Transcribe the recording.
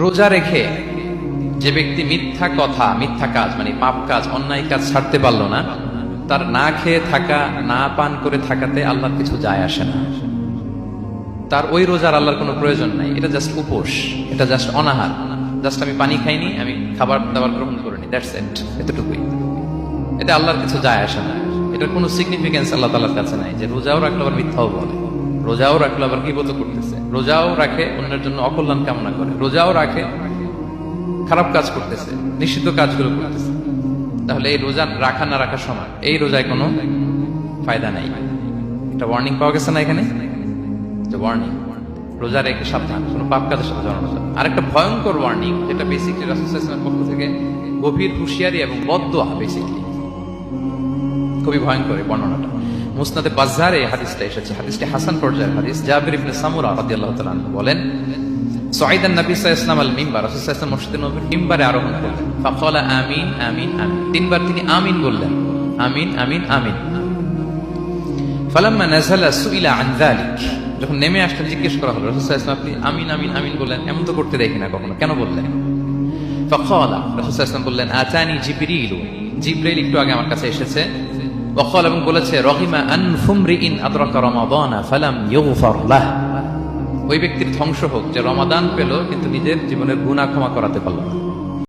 রোজা রেখে যে ব্যক্তি মিথ্যা কথা, মিথ্যা কাজ মানে পাপ কাজ, অন্যায় কাজ ছাড়তে পারল না, তার না খেয়ে থাকা, না পান করে থাকাতে আল্লাহর কিছু যায় আসে না। তার ওই রোজার আল্লাহর কোনো প্রয়োজন নাই। এটা জাস্ট উপোস, এটা জাস্ট অনাহার। জাস্ট আমি পানি খাইনি, আমি খাবার দাবার গ্রহণ করিনি দ্যাটস এট এতটুকুই। এটা আল্লাহর কিছু যায় আসে না। এটার কোনো সিগনিফিকেন্স আল্লাহ তালার কাছে নাই যে রোজাও রাখলে আবার মিথ্যাও বলে। রোজাও রাখলে আবার গিবত করতেছে। রোজাও রাখে অন্যের জন্য অকল্যাণ কামনা করে। রোজাও রাখে, খারাপ কাজ করতেছে, নিষিদ্ধ কাজগুলো করতেছে। তাহলে এই রোজা রাখা না রাখার সময় এই রোজায় কোনো ফায়দা নাই। এটা ওয়ার্নিং পাওয়া গেছে না এখানে? ওয়ার্নিং রোজা রেখে সাবধান, কোনো পাপ কাজের সাথে জড়ানো যাবে আর একটা ভয়ঙ্কর ওয়ার্নিং যেটা বেসিকলি রাসুলের পক্ষ থেকে গভীর হুঁশিয়ারি এবং বদোয়া বেসিকলি খুবই ভয়ঙ্কর বর্ণনাটা। মুসনাদে বাজারে হাদিসটা এসেছে। হাদিসটি হাসান পর্যায়ের হাদিস। জাবির ইবনে সামুরা রাদিয়াল্লাহু তাআলা বলেন সাইদান নবী সাল্লাল্লাহু আল মিম্বার রাসূল আলাইহি মসজিদের নববীর মিম্বারে আরোহণ করলেন। ফাকালা, আমিন আমিন আমিন তিনবার তিনি আমিন বললেন। আমিন আমিন আমিন ফালাম্মা নাযালা সুইলা আন যালিক, যখন নেমে আসলেন, জিজ্ঞেস করা হলো, রাসূল সাল্লাল্লাহু আলাইহি আপনি আমিন আমিন আমিন বললেন, এমন তো করতে দেখি না কখনো, কেন বললেন? ফাকালা, রাসূল সাল্লাল্লাহু আলাইহি বললেন, আতানি জিবরিল জিবরাইল একটু আগে আমার কাছে এসেছে। ওয়াকাল এবং বলেছে, রহিমা আনফুমরি ইন আদরকা রমাদানা, ফালাম ইউগফার লাহ। ওই ব্যক্তির ধ্বংস হোক, যে রমাদান পেল, কিন্তু নিজের জীবনের গুনাহ ক্ষমা করাতে পারল না।